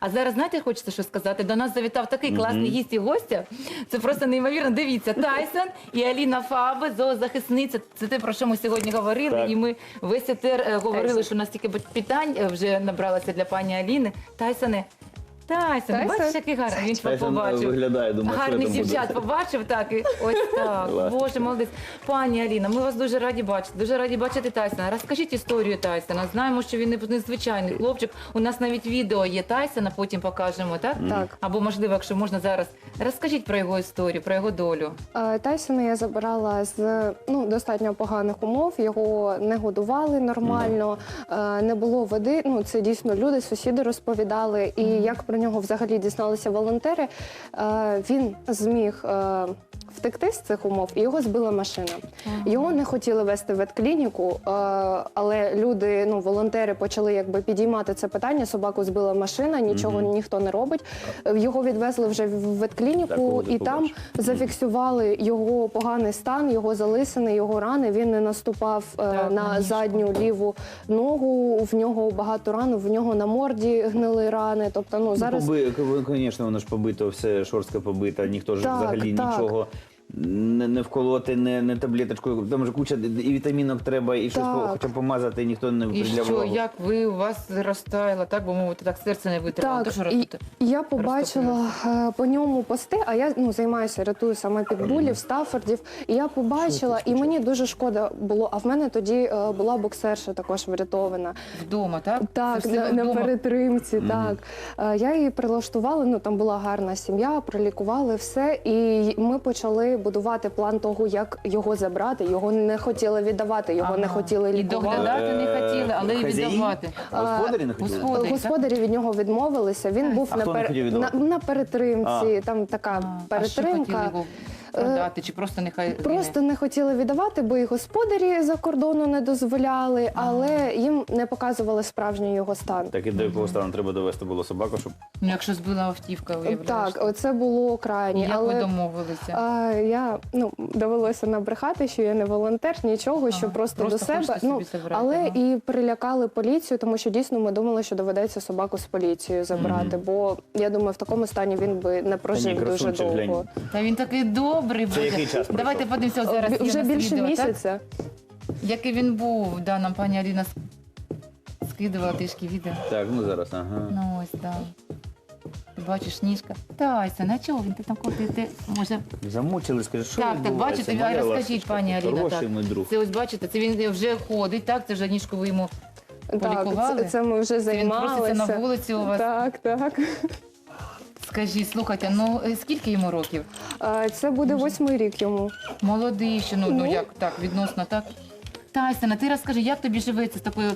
А зараз знаєте, хочеться що сказати? До нас завітав такий класний гість і гостя. Це просто неймовірно. Дивіться, Тайсон і Аліна Фаби, зоозахисниця. Це те, про що ми сьогодні говорили. Так. І ми весь етер е, говорили, що у нас тільки питань е, вже набралося для пані Аліни. Тайсоне. Тайсон, Тайсон. бачиш, який гарний. Він Тайсон побачив. виглядає, думаю, що Гарних там буде. дівчат побачив, так і ось так. Боже, молодець. Пані Аліна, ми вас дуже раді бачити. Дуже раді бачити Тайсона. Розкажіть історію Тайсона. Знаємо, що він не- незвичайний хлопчик. У нас навіть відео є Тайсона, потім покажемо, так? Так. Або можливо, якщо можна зараз. Розкажіть про його історію, про його долю. Е, Тайсона я забирала з ну, достатньо поганих умов. Його не годували нормально, е, не було води. Ну це дійсно люди, сусіди розповідали. І як про нього взагалі дізналися волонтери, е, він зміг. Втекти з цих умов і його збила машина. Його не хотіли вести в ветклініку, е, але люди, ну волонтери, почали якби підіймати це питання. Собаку збила машина, нічого ніхто не робить. Е, Його відвезли вже в ветклініку, і там зафіксували його поганий стан, його залисини, його рани. Він не наступав е, Так, на на задню ліву ногу. В нього багато ран, в нього на морді гнили рани. Тобто, ну зараз Поби, звісно, воно ж побито, все шорстка побита, ніхто ж Так, взагалі так. нічого не, не вколоти, не, не таблеточкою. Там же куча і вітамінок треба, і щось Так. по- хоча б помазати, ніхто не І приділяв що, увагу. як ви у вас розтаяло, так би мовити, так серце не витримало. Так, То, що і розтопили? я побачила е, по ньому пости, а я ну займаюся, рятую саме підбулів, стафордів. І я побачила, і мені дуже шкода було. А в мене тоді е, була боксерша також врятована. Вдома, так? Це Так, все на, ви на вдома? перетримці, так. Е, Я її прилаштувала, ну там була гарна сім'я, пролікували все. І ми почали будувати план того, як його забрати. Його не хотіли віддавати, його не хотіли хотіли І лікувати. доглядати не хотіли, але і віддавати. Господарі не хотіли? Господи. Господарі, Господарі від нього відмовилися. Він був А на, пер... на, на перетримці. А. Там така А, а що перетримка. хотіли його продати, чи просто нехай Просто не хотіли віддавати, бо і господарі за кордону не дозволяли, але їм не показували справжній його стан. Так і до якого стану треба довести було собаку, щоб Ну, якщо збила автівка, виявляєш. Так, оце було крайні. Як але ви домовилися? а, я ну довелося набрехати, що я не волонтер, нічого, що Ага, просто, просто до себе. хочете Ну собі забрати, але ага. і прилякали поліцію, тому що дійсно ми думали, що доведеться собаку з поліцією забрати. Бо я думаю, в такому стані він би не прожив дуже красунчик, довго. глянь. Та він такий добрий. Це який час пройшов? Давайте подивимося от зараз. є Вже у нас більше відео, так? місяця. Який він був, да, нам пані Аліна с- скидувала трішки відео. так, ну зараз, ага. Ну ось, так. Ти бачиш ніжка. Тайсон, а чого він ти там коли ти може. Замучили, скажи, що Так, так, відбувається? бачите, Моя розкажіть, ласточка, пані Аліна. Хороший Так. мій друг. Це ось бачите, це він вже ходить, так? Це вже ніжку ви йому Так, полікували. це, це ми вже Це він проситься займалися. на вулиці у вас. Так, так. Скажіть, слухайте, ну е, скільки йому років? Це буде восьмий рік йому. Молодий ще, ну, ну Ну. як так, відносно так. Тайсона, ти розкажи, як тобі живеться з такою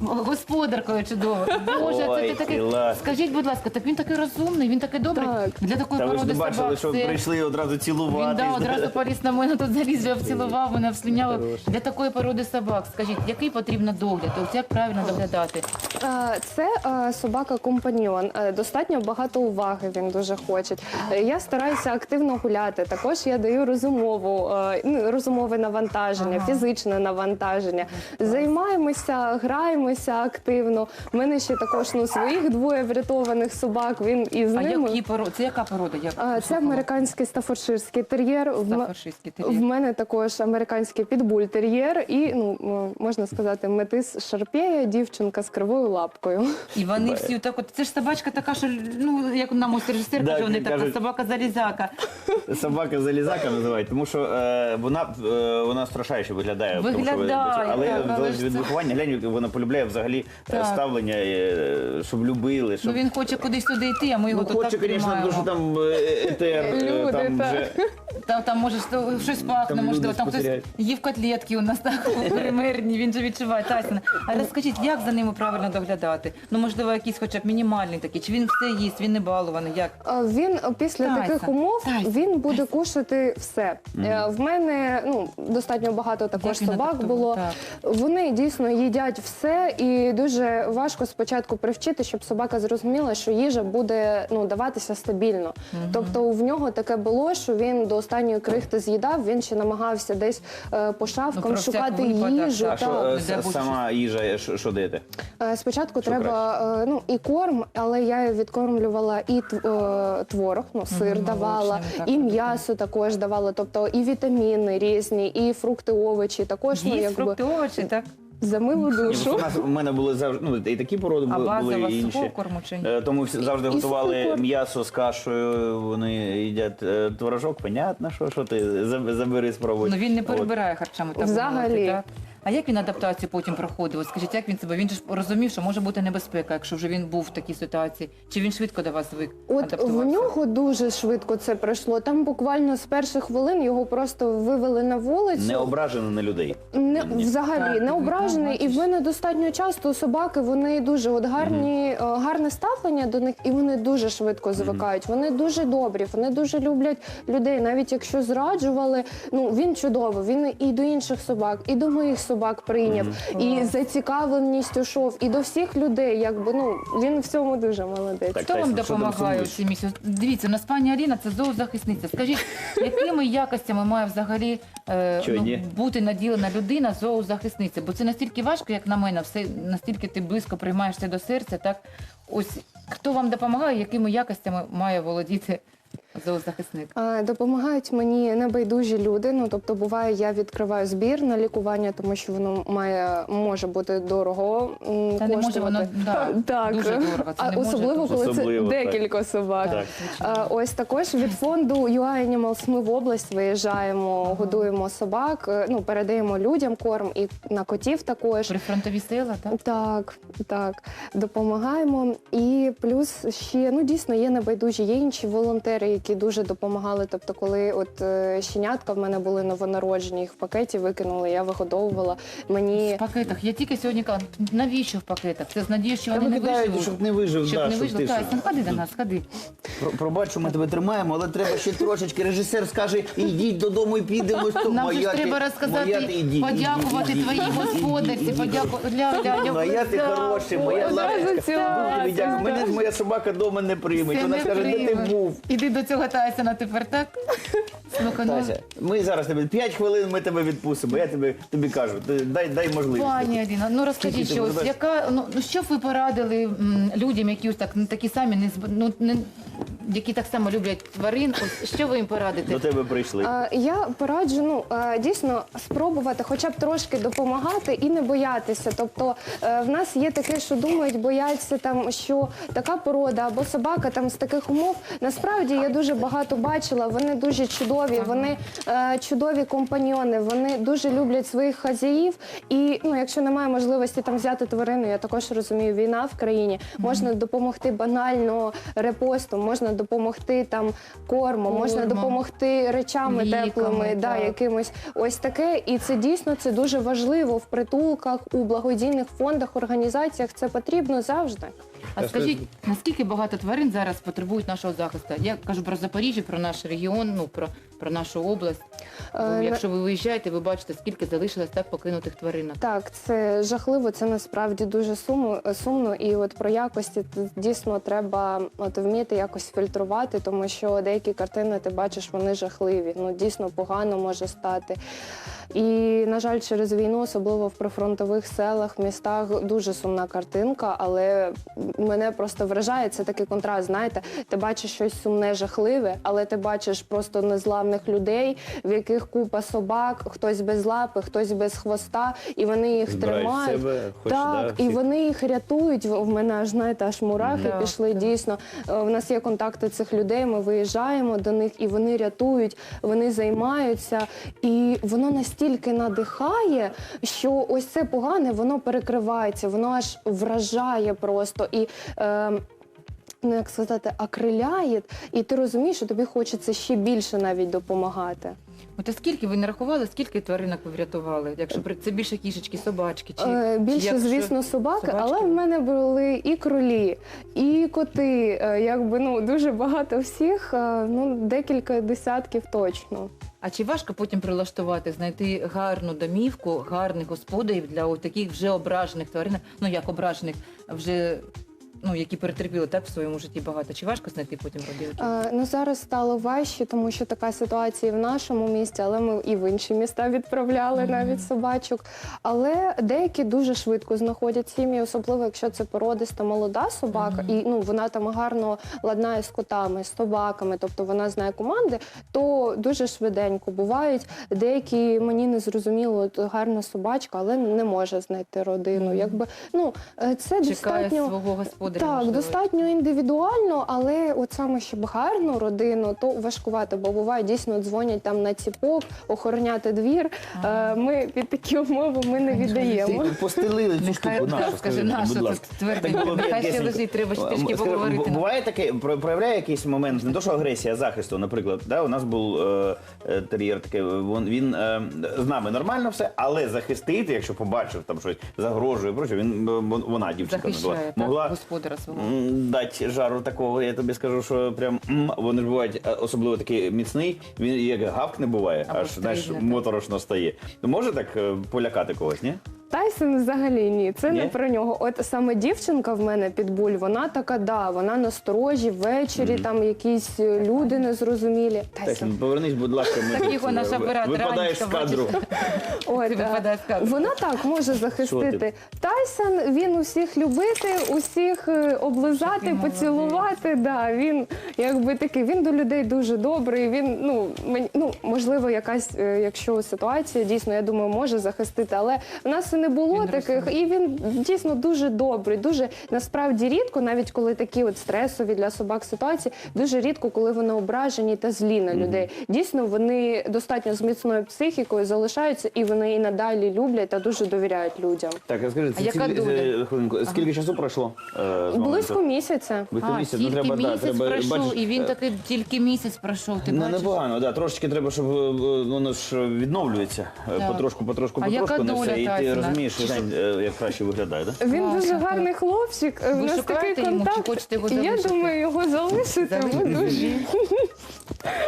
господаркою чудовою? Боже, це Ой, ти такий. Скажіть, будь ласка, так він такий розумний, він такий добрий. Так. Для такої Та ви ж породи не бачили, собак. що це- прийшли одразу цілувати. Він да, одразу поліз на мене тут заліз, вже обцілував, мене вслюнявив. Для такої породи собак, скажіть, який потрібно догляд? Ось як правильно доглядати? Е, Це е, собака компаньйон. Е, Достатньо багато уваги він дуже хоче. Е, Я стараюся активно гуляти. Також я даю розумову, е, ну, розумове навантаження, Ага. фізичне навантаження. Займаємося, граємося активно. У мене ще також ну, своїх двоє врятованих собак. Він із А ними. які породи? Це яка порода? Як Це американський стафорширський тер'єр. В м- Стафаршистський В мене також американський підбуль-тер'єр і ну можна сказати, метис шарпея, дівчинка з кривою лапкою. І вони всі так, от це ж собачка така, що ну як нам ось режисер Да, каже, вони така кажуть. собака залізака. Собака залізака називають, тому що е, вона е, вона страшаюче виглядає. тому що ви- Виглядає, але так, але залежить ж від це- виховання, глянь, вона полюбляє взагалі е, Так. ставлення, е, щоб любили, щоб Ну він хоче кудись туди йти, а ми його Ну, тут хоче, так звісно, тому що там е, етер, е, Люди, там так. вже Там, там може що- щось пахне, Там можливо, там хтось спостерігають. їв котлетки у нас так примерні, він же відчуває. Тайсон, а розкажіть, як за ними правильно доглядати? Ну, можливо, якийсь хоча б мінімальний такий, чи він все їсть, він не балований, як? Він е, після таких умов він буде кушати все. Е, В мене ну достатньо багато також Як він собак. Було. так. Вони дійсно їдять все, і дуже важко спочатку привчити, щоб собака зрозуміла, що їжа буде ну даватися стабільно. Тобто в нього таке було, що він до останньої крихти з'їдав. Він ще намагався десь е, по Ну, шафкам про шукати їжу. так. А що так. е, Боже, сама їжа, е, що що даєте? Е, Спочатку Що треба е, ну і корм, але я відкормлювала і тв- е, творог, ну сир Мгм, давала, молочний, і м'ясо також давала, тобто і вітаміни різні, і фрукти, овочі. Також ну Їсть якби фрукти, овочі, так? за милу Ні, душу. у нас у мене були завжди ну і такі породи А були, були базова і інші. сухого корму чи ні? Е, Тому всі завжди І готували сухий м'ясо з кашею. Вони їдять е, творожок. Понятно, що, що ти заб- забери спробуй. Ну він не От. перебирає харчами. Так би Взагалі. так? А як він адаптацію потім проходив? От Скажіть, як він себе? Він же ж розумів, що може бути небезпека, якщо вже він був в такій ситуації. Чи він швидко до вас звик? От в адаптувався? нього дуже швидко це пройшло. Там буквально з перших хвилин його просто вивели на вулицю. Не ображено на людей. Не Ні. взагалі Так, не ну, ображений, і бачиш. в мене достатньо часто собаки. Вони дуже от гарні, е, гарне ставлення до них, і вони дуже швидко звикають. Вони дуже добрі, вони дуже люблять людей. Навіть якщо зраджували, ну він чудово. Він і до інших собак, і до моїх собак прийняв, і зацікавленістю йшов, і до всіх людей. Якби ну він в цьому дуже молодець. Так, Хто вам допомагає у цій місці? Дивіться, у нас пані Аліна це зоозахисниця. Скажіть, якими якостями має взагалі е, ну, бути наділена людина зоозахисниця? Бо це настільки важко, як на мене, все настільки ти близько приймаєш це до серця. Так ось хто вам допомагає, якими якостями має володіти зоозахисник? Допомагають мені небайдужі люди. Ну тобто, буває, я відкриваю збір на лікування, тому що воно має може бути дорого. Та не може воно да, так. дуже дорого. Це не може особливо, дуже. коли Особливо, це так. декілька собак. Так. А, Ось також від фонду UI Animals ми в область виїжджаємо, годуємо собак, е, ну передаємо людям корм і на котів також. Прифронтові села, так? Так, так, допомагаємо. І плюс ще ну дійсно є небайдужі, є інші волонтери, які дуже допомагали. Тобто, коли от е, щенятка в мене були новонароджені, їх в пакеті викинули, я вигодовувала. Мені В пакетах. Я тільки сьогодні казала, навіщо в пакетах? Це з надією, що вони не виживуть. щоб не вижив, Щоб да, не щоб вижили. ти. Ходи до нас, ходи. Про- Пробач, ми тебе тримаємо, але треба ще трошечки. Режисер скаже, ідіть додому і підемо. Що, Нам же ж ти- треба моя розказати, ідіть, подякувати ідіть, твоїй ідіть, господарці, ідіть, подякувати. Ля, ля, ля, Моя ти да. хороша, моя лапочка. дякую. Мене ж моя собака вдома не прийме. Це Вона не скаже, де ти прийме. був? Іди до цього Тайсона тепер, так? Слухай, ну, Тася, ми зараз тебе 5 хвилин ми тебе відпустимо. Я тобі тобі кажу, ти- дай дай можливість. Пані Аліна, ну розкажіть Скільки ти щось, будеш? яка ну ну, що б ви порадили м, людям, які ось так ну, такі самі не зб- ну, не які так само люблять тварин? Ось що ви їм порадите? До тебе прийшли. Е, Я пораджу ну е, дійсно спробувати, хоча б трошки допомагати і не боятися. Тобто е, в нас є таке, що думають, бояться там, що така порода або собака там з таких умов. Насправді я дуже багато бачила. Вони дуже чудові, вони е, чудові компаньйони, вони дуже люблять своїх хазяїв. І ну, якщо немає можливості там взяти тварину, я також розумію, війна в країні. Можна допомогти банально репостом, можна допомогти там кормом, можна Кормом. допомогти речами Ліками, теплими, да, так. якимось ось таке. І це дійсно це дуже важливо в притулках, у благодійних фондах, організаціях. Це потрібно завжди. А скажіть, наскільки багато тварин зараз потребують нашого захисту? Я кажу про Запоріжжя, про наш регіон, ну про, про нашу область. Е, Якщо ви виїжджаєте, ви бачите, скільки залишилось так покинутих тваринок. Так, це жахливо, це насправді дуже сумно, сумно. І от про якості дійсно треба от вміти якось фільтрувати, тому що деякі картини ти бачиш, вони жахливі. Ну дійсно погано може стати. І на жаль, через війну, особливо в прифронтових селах, містах, дуже сумна картинка, але мене просто вражає це такий контраст. Знаєте, ти бачиш щось сумне, жахливе, але ти бачиш просто незламних людей, в яких купа собак, хтось без лапи, хтось без хвоста, і вони їх тримають. себе, хоч, так, да, і всіх. вони їх рятують. В в мене аж знаєте, аж мурахи Да, пішли. да. Дійсно, Е, в нас є контакти цих людей. Ми виїжджаємо до них, і вони рятують, вони займаються. І воно настільки надихає, що ось це погане, воно перекривається, воно аж вражає просто. І е, ну як сказати, акриляє, і ти розумієш, що тобі хочеться ще більше навіть допомагати. От а скільки ви не рахували, скільки тваринок ви врятували? Якщо при- це більше кішечки, собачки чи Е, Більше, якщо- звісно, собаки, собачки? але в мене були і кролі, і коти. е, Якби ну дуже багато всіх, е, ну декілька десятків точно. А чи важко потім прилаштувати, знайти гарну домівку, гарних господарів для от таких вже ображених тварин, ну як ображених, вже ну які перетерпіли так в своєму житті багато. Чи важко знайти потім родинки? Е, Ну зараз стало важче, тому що така ситуація і в нашому місті, але ми і в інші міста відправляли Мгм. навіть собачок. Але деякі дуже швидко знаходять сім'ї, особливо якщо це породиста молода собака, Мгм. і ну вона там гарно ладнає з котами, з собаками, тобто вона знає команди, то дуже швиденько бувають. Деякі мені не зрозуміло, от гарна собачка, але не може знайти родину. Мгм. Якби ну е, це Чекає достатньо. свого господаря. Так, можливо. достатньо індивідуально, але от саме щоб гарну родину, то важкувато, бо буває дійсно дзвонять там на ціпок, охороняти двір. Е, Ми під такі умови ми не віддаємо. Ти постелили цю штуку, нашу, скажи, скажи, нашу будь тут ласка. тверденько. Так було Нехай ще м'якесенько. лежить, треба ж трішки Скажи, поговорити. бу- Буває таке, про- проявляє якийсь момент, не то, що агресія, а захисту, наприклад. Да, у нас був е, е, тер'єр такий, він, він е, з нами нормально все, але захистити, якщо побачив там щось, загрожує, проче, він, е, вон- вона, дівчинка, Захищає так, могла господара свого. Дать дати жару такого, я тобі скажу, що прям м, вони ж бувають е, особливо такий міцний, він як гавк не буває, Або аж знаєш, так. моторошно стає. Може так е, полякати когось, ні? Тайсон взагалі ні, це Ні? не про нього. От саме дівчинка в мене підбуль, вона така, да, вона насторожі, ввечері там якісь е, люди незрозумілі. Тайсон, Тайсон. повернись, будь ласка, ми Так його е, наш ви- оператор випадаєш з кадру. От, Ти з кадру. Вона так може захистити. Тайсон він усіх любити, усіх е, облизати, поцілувати. Да, він якби такий, він до людей дуже добрий. Він ну мені ну можливо, якась, е, якщо ситуація дійсно, я думаю, може захистити. Але в нас і не було Він таких, розуміє. і він дійсно дуже добрий. Дуже насправді рідко, навіть коли такі от стресові для собак ситуації, дуже рідко, коли вони ображені та злі на людей. Дійсно, вони достатньо з міцною психікою залишаються, і вони і надалі люблять та дуже довіряють людям. Так, а скажи, А яка доля? е, хвилинку, скільки часу пройшло? е, з моменту? Близько місяця. Близько А, місяця. тільки Ну, треба, да, місяць треба, пройшов, бачиш, і він е, такий тільки місяць пройшов. Ти Ну, бачиш? непогано, да. Трошечки треба, щоб е, воно ж відновлюється. е, Так. Потрошку, потрошку, А яка потрошку не доля все. І ти? Розумієш, глянь, е, як краще виглядає, так? Він дуже гарний хлопчик. У Ви нас такий шукаєте йому, чи контакт. хочете його Я залишити? думаю, його залишити. Ми Залишити. дуже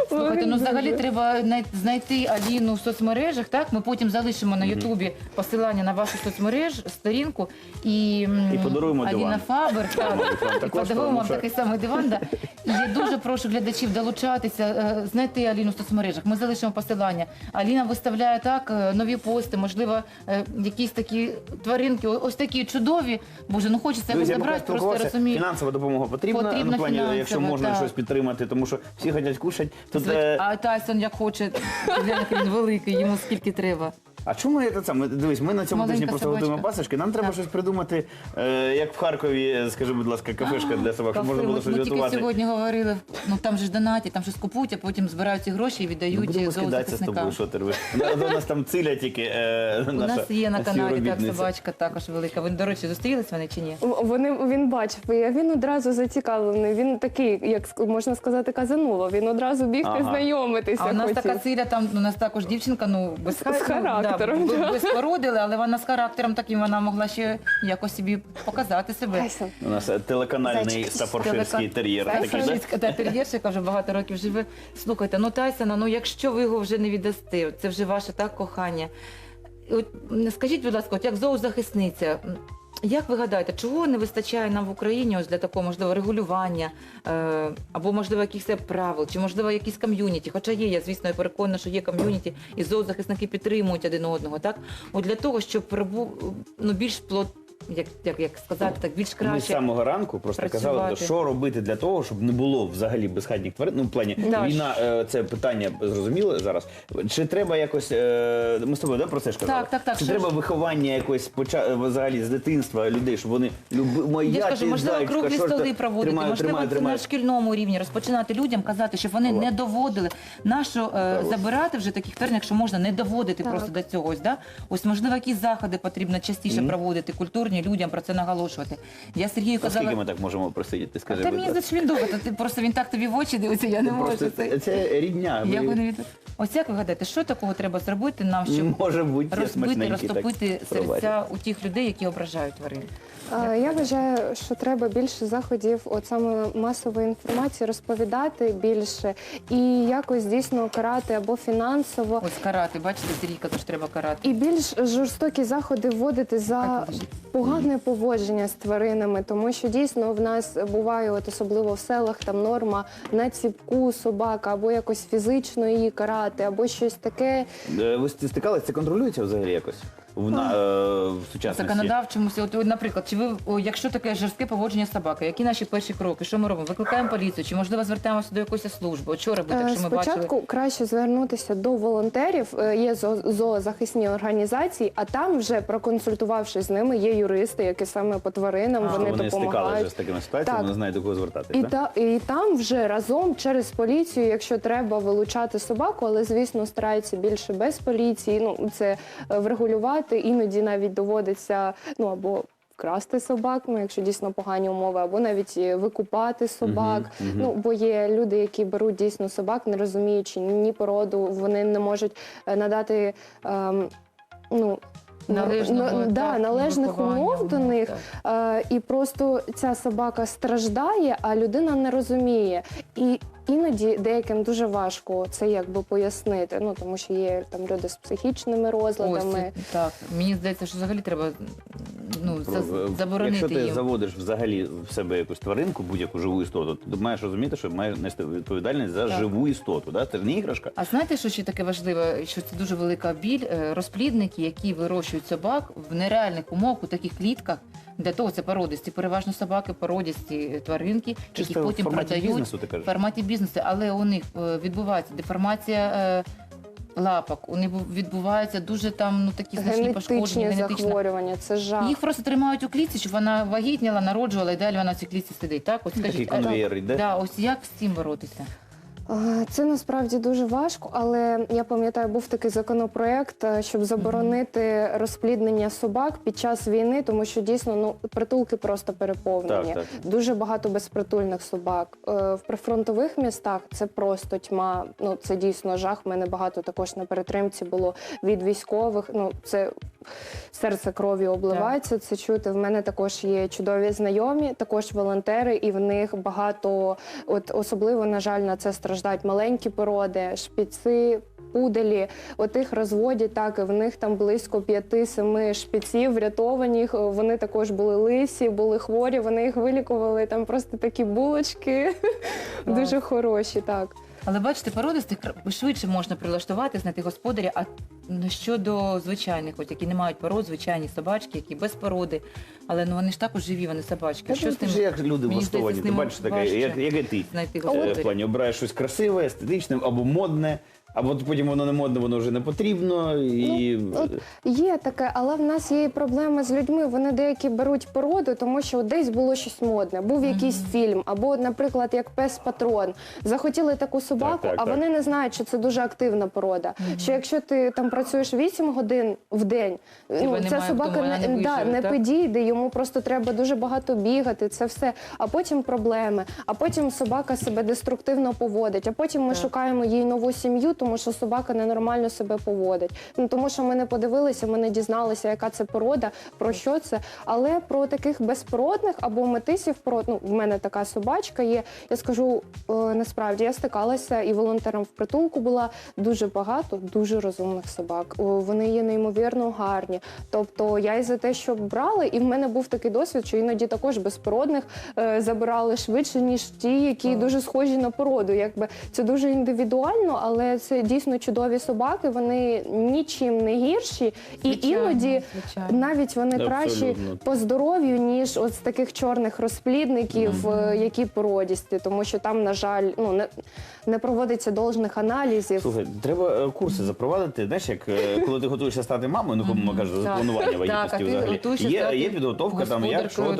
Слухайте, ну взагалі треба най- знайти Аліну в соцмережах. Так, ми потім залишимо на Ютубі посилання на вашу соцмереж, сторінку і, м, І подаруємо Аліна диван. Фабер. Так, і також, подаруємо тому вам що- такий самий диван. Да. І я дуже прошу глядачів долучатися, е, знайти Аліну в соцмережах. Ми залишимо посилання. Аліна виставляє так е, нові пости, можливо, е, якісь такі тваринки, ось такі чудові. Боже, ну хочеться якось Друзі, я поки забрати, просто спілкувався, розумію. фінансова допомога потрібна, Потрібна ну, в плані, фінансова, якщо можна так. щось підтримати, тому що всі хочуть кушати. Тут, е, А Тайсон як хоче, гляньте, він великий, йому скільки треба. А чому я це саме? Дивись, ми на цьому Маленька тижні просто собачка. готуємо пасочки. Нам треба Так. щось придумати, е, як в Харкові, е, скажи, будь ласка, кафешка для собак, щоб Кафе, можна було ми, щось ми тільки готувати. сьогодні говорили, ну там же ж донаті, там щось купують, а потім збирають ці гроші і Ну, віддають будемо скидатися з тобою, що ти робиш. У нас там циля тільки е, У наша нас є на каналі так співробітниця. собачка також велика. Ви, до речі, зустрілись вони чи ні? Вони він бачив, і він одразу зацікавлений. Він такий, як ск- можна сказати, казанова. Він одразу бігти Ага. знайомитися. А у нас хотів. така циля, там у нас також дівчинка, ну без З ну, характером, ви, ви без але вона з характером таким, вона могла ще якось собі показати себе. У нас е, телеканальний Зайчик. стафорширський Телека- тер'єр. Такий, да? Тайсонська та вже багато років живе. Слухайте, ну Тайсона, ну якщо ви його вже не віддасте, це вже ваше так кохання. От, м, скажіть, будь ласка, от як зоозахисниця, м, як ви гадаєте, чого не вистачає нам в Україні ось для такого можливо регулювання е, або можливо якихось правил, чи можливо якісь ком'юніті? Хоча є, я звісно, я переконана, що є ком'юніті, і зоозахисники підтримують один одного. Так, от для того, щоб ну більш плод, як, як, як сказати, так більш Ми з краще. самого ранку просто працювати. казали, що робити для того, щоб не було взагалі безхатніх тварин. Ну, в плані Да. війна, е, це питання зрозуміло зараз. Чи треба якось е, ми з тобою да, про це ж казали? Так, так, так, Чи що треба ж? виховання якось поча... взагалі з дитинства людей, щоб вони люби моя Я скажу, ти можливо, зайчка, круглі що ж столи проводити, тримаю, можливо, тримаю, це тримаю. на шкільному рівні розпочинати людям казати, щоб вони не доводили. Нащо е, забирати вже таких тварин, якщо можна не доводити Так. просто до цього. Ось, да? ось можливо, якісь заходи потрібно частіше проводити, культурні культурні людям про це наголошувати. Я Сергію казала... Скільки ми так можемо просидіти? Скажи, та мені здається, він довго. ти просто він так тобі в очі дивиться, я не Ну, можу. Просто Це, це, рідня. Я би не від... Ось як ви гадаєте, що такого треба зробити нам, щоб Може бути є розбити, смачненький, так, розтопити серця у тих людей, які ображають тварин? Я вважаю, що треба більше заходів, от саме масової інформації, розповідати більше і якось дійсно карати або фінансово. Ось карати, бачите, Сергій казав, що треба карати. І більш жорстокі заходи вводити за погане поводження з тваринами, тому що дійсно в нас буває, от особливо в селах, там норма на ціпку собака, або якось фізично її карати, або щось таке. Е, Ви стикалися, це контролюється взагалі якось? В, на, е, в сучасності? законодавчому от, от, наприклад, чи ви о, якщо таке жорстке поводження з собакою, які наші перші кроки? Що ми робимо? Викликаємо поліцію, чи можливо звертаємося до якоїсь служби? От що робити, Е, якщо ми бачили? Спочатку краще звернутися до волонтерів. Е, Є зо- зоозахисні організації, а там вже проконсультувавшись з ними, є юристи, які саме по тваринам А. вони, Вони стикалися допомагають. вже з такими ситуаціями, Так. вони знають, до кого звертатися. І, да? та, і там вже разом через поліцію, якщо треба вилучати собаку, але звісно стараються більше без поліції. Ну це е, врегулювати. Іноді навіть доводиться ну або вкрасти собак, ну якщо дійсно погані умови, або навіть е, викупати собак. Мгм, мгм. Ну бо є люди, які беруть дійсно собак, не розуміючи ні породу, вони не можуть е, надати. ем, ну, Належного, на- да, належних умов до них, так. Е, і просто ця собака страждає, а людина не розуміє. І іноді деяким дуже важко це якби пояснити. Ну тому що є там люди з психічними Ось, розладами. так. Мені здається, що взагалі треба ну, за- е, заборонити Якщо ти їм. заводиш взагалі в себе якусь тваринку, будь-яку живу істоту, ти маєш розуміти, що маєш нести відповідальність за Так. живу істоту. Да? Це ж не іграшка. А знаєте, що ще таке важливе? Що це дуже велика біль е, розплідники, які вирощують собак в нереальних умовах у таких клітках. Для того це породисті, переважно собаки, породисті тваринки, Чисто які потім продають в форматі бізнесу, але у них е, відбувається деформація е, лапок, у них відбуваються дуже там ну такі значні пошкодження, Генетичні захворювання, це жах. Їх просто тримають у клітці, щоб вона вагітніла, народжувала і далі вона в цій клітці сидить. Так, ось скажіть, Такий конвейер йде. да, ось як з цим боротися? Це насправді дуже важко, але я пам'ятаю, був такий законопроект, е, щоб заборонити розпліднення собак під час війни, тому що дійсно ну притулки просто переповнені. Так, Дуже багато безпритульних собак. Е, В прифронтових містах це просто тьма. Ну це дійсно жах. У мене багато також на перетримці було від військових. Ну це серце крові обливається. Це чути. В мене також є чудові знайомі, також волонтери, і в них багато, от особливо, на жаль, на це страждають маленькі породи, шпіци. Пуделі, от їх розводять так, і в них там близько п'яти-семи шпіців врятованих. Вони також були лисі, були хворі. Вони їх вилікували. Там просто такі булочки дуже хороші. Так Але бачите, породистих кра- швидше можна прилаштувати, знайти господаря. А ну, щодо звичайних, от які не мають пород, звичайні собачки, які без породи, але ну вони ж також живі, вони собачки. Що з Ти тим як люди Мені влаштовані, здається, з ти ними бачиш таке, важче як, як і ти. знайти Е, В господаря? плані обираєш щось красиве, естетичне або модне, або потім воно не модне, воно вже не потрібно. І... Ну, от Є таке, але в нас є і проблеми з людьми. Вони деякі беруть породу, тому що десь було щось модне. Був якийсь фільм, або, наприклад, як пес патрон. Захотіли таку собаку, Так, так, а так. вони не знають, що це дуже активна порода. Що якщо ти там працюєш 8 годин в день, ну, ця собака вдома, вона не не, да, виживе, не так? підійде, йому просто треба дуже багато бігати. Це все. А потім проблеми. А потім собака себе деструктивно поводить. А потім ми Так. шукаємо їй нову сім'ю, тому що собака ненормально себе поводить. Ну тому що ми не подивилися, ми не дізналися, яка це порода, про що це. Але про таких безпородних або метисів пород, ну в мене така собачка є. Я скажу е, насправді, я стикалася і волонтером в притулку була дуже багато дуже розумних собак. О, Вони є неймовірно гарні. Тобто я і за те, що брали, і в мене був такий досвід, що іноді також безпородних е, забирали швидше, ніж ті, які дуже схожі на породу. Якби це дуже індивідуально, але це дійсно чудові собаки. Вони нічим не гірші, і Звичайно, іноді звичайно. навіть вони кращі по здоров'ю, ніж от з таких чорних розплідників, е, які породісті, тому що там, на жаль, ну не, не проводиться должних аналізів. Слухай, треба е, курси запровадити. Знаєш, як е, коли ти готуєшся стати мамою, ну кому Мгм, кажуть, так. планування вагітності взагалі. Є, є підготовка там, як що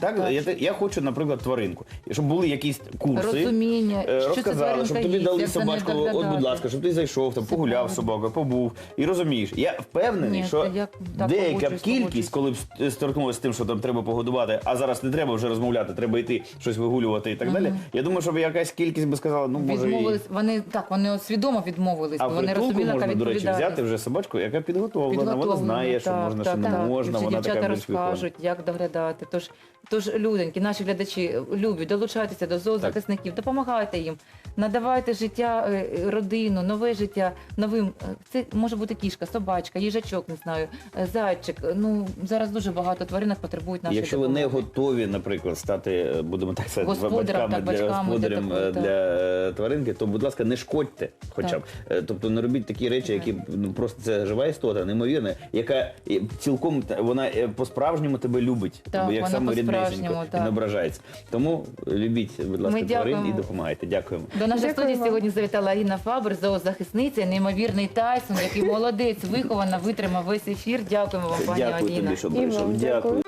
так, я, я хочу, наприклад, тваринку. Щоб були якісь курси. Розуміння, Розказали, щоб тобі дали за собачку. От, будь ласка, щоб ти зайшов, там погуляв з собакою, побув і розумієш. Я впевнений, Ні, що я так деяка погоджуюсь, кількість, коли б стикнулася з тим, що там треба погодувати, а зараз не треба вже розмовляти, треба йти щось вигулювати і так далі. Я думаю, щоб якась кількість би сказала, ну може і... Відмовились, вони так, вони свідомо відмовились, А бо в вони притулку розуміли, яка можна, до речі, відповідальність. взяти вже собачку, яка підготовлена, вона Підготовлено, знає, що так, можна, так, що не так. можна, вона дівчата така більш вихована. розкажуть, як доглядати. Тож, тож люденьки, наші глядачі, любі, долучайтеся до зоозахисників, допомагайте їм, надавайте життя, е, родину, нове життя новим. е, Це може бути кішка, собачка, їжачок, не знаю, е, зайчик. Ну зараз дуже багато тваринок потребують нашої Якщо ви не готові, наприклад, стати, е, будемо так сказати, Господарем, батьками так, для батьками господарем для для тваринки, то, будь ласка, не шкодьте хоча б. Тобто не робіть такі речі, які ну, просто це жива істота, неймовірна, яка цілком вона по-справжньому тебе любить, Так, бо як саме ріднесенько і не ображається. Тому любіть, будь ласка, Ми тварин і допомагайте. Дякуємо. До нашої студії сьогодні завітала Аліна Фабер, зоозахисниця, неймовірний Тайсон, який молодець, вихована, витримав весь ефір. Дякуємо вам, пані Аліна. тобі, що прийшов. Дякую.